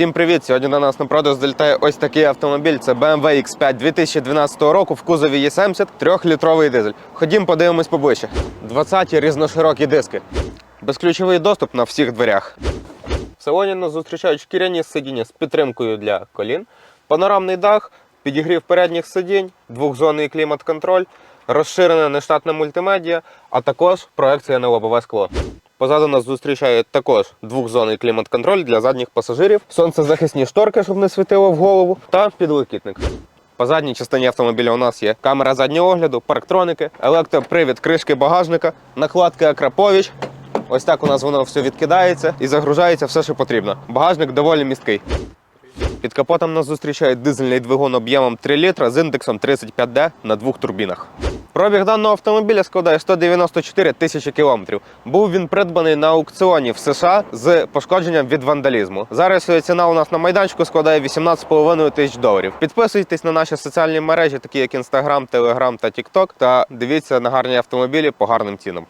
Всім привіт! Сьогодні до нас на продаж залітає ось такий автомобіль. Це BMW X5 2012 року в кузові E70, 3-літровий дизель. Ходім, подивимось поближче. 20-ті різноширокі диски. Безключовий доступ на всіх дверях. В салоні нас зустрічають шкіряні сидіння з підтримкою для колін, панорамний дах, підігрів передніх сидінь, двохзонний клімат-контроль, розширене нештатне мультимедіа, а також проекція на лобове скло. Позаду нас зустрічає також двохзонний клімат-контроль для задніх пасажирів, сонцезахисні шторки, щоб не світило в голову, та підлокітник. По задній частині автомобіля у нас є камера заднього огляду, парктроники, електропривід кришки багажника, накладки Акрапович. Ось так у нас воно все відкидається і загружається все, що потрібно. Багажник доволі місткий. Під капотом нас зустрічає дизельний двигун об'ємом 3 літра з індексом 35D на двох турбінах. Пробіг даного автомобіля складає 194 тисячі кілометрів. Був він придбаний на аукціоні в США з пошкодженням від вандалізму. Зараз ціна у нас на майданчику складає 18,5 тисяч доларів. Підписуйтесь на наші соціальні мережі, такі як Instagram, Telegram та TikTok, та дивіться на гарні автомобілі по гарним цінам.